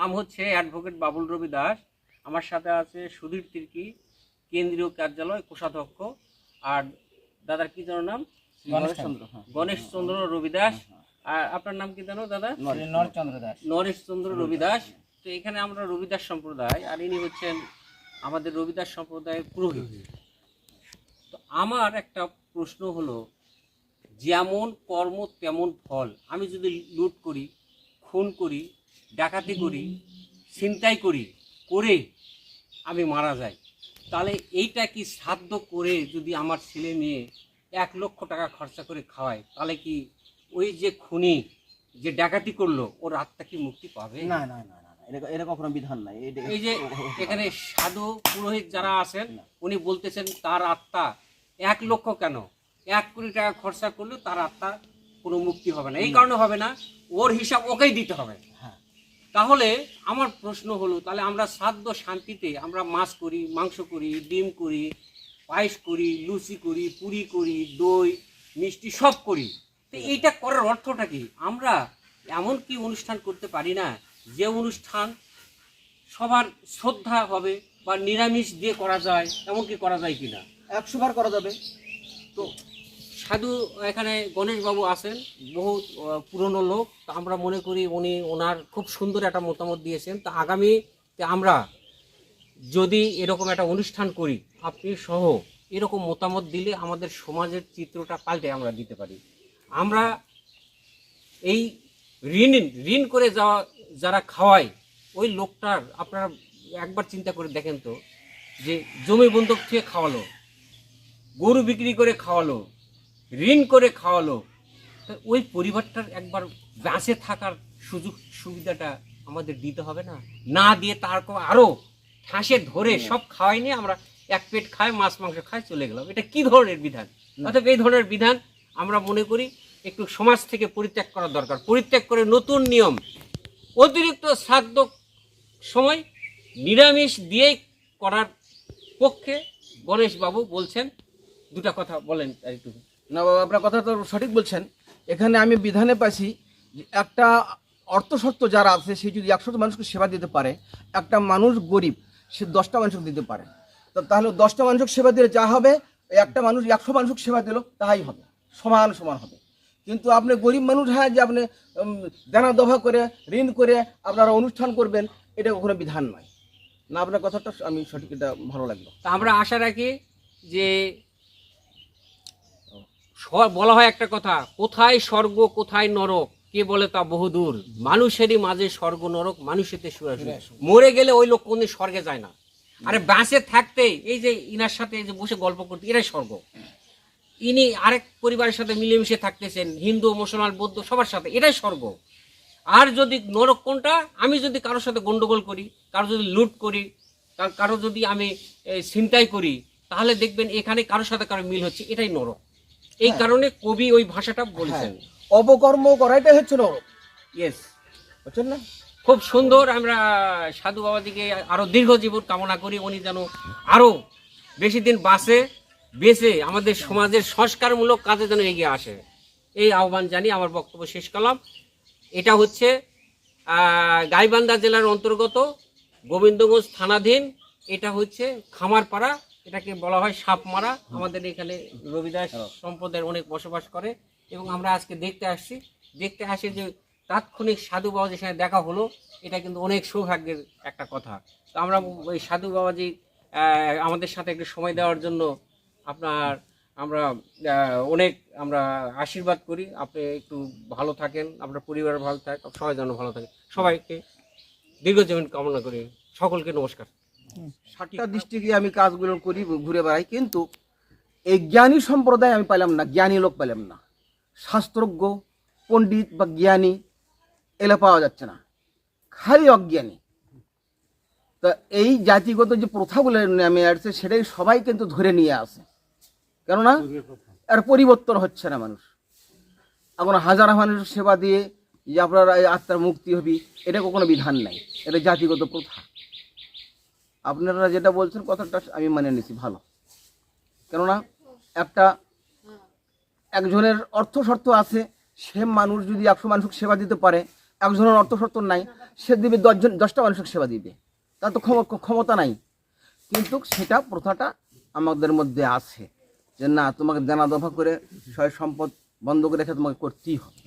নাম হচ্ছে অ্যাডভোকেট বাবুল রবি দাস। আমার সাথে আছে সুধীর তির্কি কেন্দ্রীয় কার্যালয় কোষাধ্যক্ষ। আর দাদার কি যেন নাম? গণেশ চন্দ্র হ্যাঁ। রবি দাস। আর আপনার নাম কি জানো দাদা? নরচন্দ্র দাস। নরেশ চন্দ্র রবিদাস তো এখানে আমরা রবিদাস সম্প্রদায় আর ইনি হচ্ছেন আমাদের রবিদাস সম্প্রদায়ের পুরোহিত। তো আমার একটা প্রশ্ন হলো যেমন কর্ম তেমন ফল। আমি যদি লুট করি খুন করি ডাকাতি করি ছিনতাই করি করে আমি মারা যাই। তাহলে এইটা কি সাধ্য করে যদি আমার ছেলে মেয়ে এক লক্ষ টাকা খরচা করে খাওয়ায় তাহলে কি ওই যে খুনি যে ডাকাতি করল ওর আত্মা কি মুক্তি পাবে? না না না কোনো বিধান নাই। এটা- এই যে এখানে সাধু পুরোহিত যারা আছেন উনি বলতেছেন তার আত্মা এক লক্ষ কেন? এক কোটি টাকা খরচা করলেও তার আত্মা কোনো মুক্তি হবে না। এই কারণে হবে না ওর হিসাব ওকেই দিতে হবে। তাহলে আমার প্রশ্ন হলো, তাহলে আমরা সাধ্য শান্তিতে আমরা মাছ করি, মাংস করি, ডিম করি, পায়েস করি, লুচি করি, পুরি করি, দই, মিষ্টি সব করি। তো এইটা করার অর্থটা কি? আমরা এমন কি অনুষ্ঠান করতে পারি না যে অনুষ্ঠান সবার শ্রদ্ধা হবে বা নিরামিষ দিয়ে করা যায় এমন কি করা যায় কিনা? একশো বার করা যাবে। তো সাধু এখানে গণেশবাবু আছেন বহু পুরনো লোক। তো আমরা মনে করি উনি, ওনার খুব সুন্দর একটা মতামত দিয়েছেন। তো আগামীতে আমরা যদি এরকম একটা অনুষ্ঠান করি, আপনি সহ এরকম মতামত দিলে আমাদের সমাজের চিত্রটা পাল্টে আমরা দিতে পারি। আমরা এই ঋণ ঋণ করে যাওয়া, যারা খাওয়ায়, ওই লোকটার আপনারা একবার চিন্তা করে দেখেন তো, যে জমি বন্ধক থেকে খাওয়ালো, গরু বিক্রি করে খাওয়ালো ঋণ করে খাওয়ালো। ওই পরিবারটার একবার বাঁচে থাকার সুযোগ সুবিধাটা আমাদের দিতে হবে না? না দিয়ে তারপর আরও ঠাঁসে ধরে সব খাওয়াই নিয়ে আমরা এক পেট খায় মাছ মাংস খায় চলে গেলাম। এটা কি ধরনের বিধান? অর্থাৎ এই ধরনের বিধান আমরা মনে করি একটু সমাজ থেকে পরিত্যাগ করা দরকার। পরিত্যাগ করে নতুন নিয়ম। অতিরিক্ত শ্রাদ্ধ সময় নিরামিষ দিয়েই করার পক্ষে গণেশবাবু বলছেন দুটা কথা বলেন আর একটু। না, বাবা, আপনার কথা তো সঠিক বলছেন। এখানে আমি বিধানে পাইছি একটা অর্থসত্ত্ব যারা আছে, সে যদি একশো মানুষকে সেবা দিতে পারে, একটা মানুষ গরিব, সে দশটা মানুষকে দিতে পারে। তো তাহলে দশটা মানুষকে সেবা দিলে যা হবে, একটা মানুষ একশো মানুষকে সেবা দিল তাহাই হবে। সমান সমান হবে। কিন্তু আপনি গরিব মানুষ হ্যাঁ যে আপনি দেনা দফা করে, ঋণ করে আপনারা অনুষ্ঠান করবেন, এটা কখনো বিধান নয়। না, আপনার কথাটা আমি সঠিক, এটা ভালো লাগল। আমরা আশা রাখি যে বলা হয় একটা কথা কোথায় স্বর্গ কোথায় নরক? কে বলে তা বহুদূর? মানুষেরই মাঝে স্বর্গ নরক মানুষেতে সুরাসুর মরে গেলে ওই লোক কোনদিন স্বর্গে যায় না। আরে বাঁচে থাকতে এই যে ইনার সাথে এই যে বসে গল্প করতে এটাই স্বর্গ। ইনি আরেক পরিবারের সাথে মিলেমিশে থাকতেছেন হিন্দু মুসলমান বৌদ্ধ সবার সাথে এটাই স্বর্গ। আর যদি নরক কোনটা? আমি যদি কারোর সাথে গন্ডগোল করি কারও যদি লুট করি কার- যদি আমি ছিনতাই করি তাহলে দেখবেন এখানে কারোর সাথে কারও মিল হচ্ছে এটাই নরক। এই কারণে কবি ওই ভাষাটা বলেছেন। অপকর্ম করাইটাই হচ্ছে নরক ইয়েস বুঝছেন না? খুব সুন্দর আমরা সাধু বাবাজিকে আরও দীর্ঘ জীবন কামনা করি উনি যেন আরও বেশি দিন বাঁচে বেঁচে আমাদের সমাজের সংস্কারমূলক কাজে যেন এগিয়ে আসে। এই আহ্বান জানি আমার বক্তব্য শেষ করলাম। এটা হচ্ছে গাইবান্ধা জেলার অন্তর্গত গোবিন্দগঞ্জ থানাধীন এটা হচ্ছে খামারপাড়া এটাকে বলা হয় সাপ মারা আমাদের এখানে রবিদাস সম্প্রদায়ের অনেক বসবাস করে এবং আমরা আজকে দেখতে আসছি। দেখতে আসি যে তাৎক্ষণিক সাধু বাবাজির সঙ্গে দেখা হলো, এটা কিন্তু অনেক সৌভাগ্যের একটা কথা। তো আমরা ওই সাধু বাবাজি আমাদের সাথে একটু সময় দেওয়ার জন্য আপনার, আমরা অনেক আমরা আশীর্বাদ করি। আপনি একটু ভালো থাকেন, আপনার পরিবার ভালো থাক, সবাই যেন ভালো থাকে। সবাইকে দীর্ঘজীবন কামনা করি। সকলকে নমস্কার। সাতটা ডিস্ট্রিক্টে আমি কাজগুলো করি ঘুরে বেড়াই কিন্তু এই জ্ঞানী সম্প্রদায় আমি পাইলাম না জ্ঞানী লোক পাইলাম না। শাস্ত্রজ্ঞ পণ্ডিত বা জ্ঞানী এলে পাওয়া যাচ্ছে না। খালি অজ্ঞানী। তা এই জাতিগত যে প্রথাগুলো নেমে আসছে সেটাই সবাই কিন্তু ধরে নিয়ে আসে। কেননা আর পরিবর্তন হচ্ছে না মানুষ। এখন হাজার মানুষ সেবা দিয়ে যে আপনার এই আত্মার মুক্তি হবি এটা কোনো বিধান নাই। এটা জাতিগত প্রথা। আপনারা যেটা বলছেন কথাটা আমি মানে নিছি ভালো। কেননা একটা একজনের অর্থ শর্ত আছে সে মানুষ যদি একশো মানুষকে সেবা দিতে পারে একজনের অর্থ শর্ত নাই সে দিবে দশজন দশটা মানুষের সেবা দিবে। তার তো ক্ষম- ক্ষমতা নাই। কিন্তু সেটা প্রথাটা আমাদের মধ্যে আছে যে না তোমাকে দেনা দফা করে সয় সম্পদ বন্ধ করে রেখে তোমাকে করতেই হবে।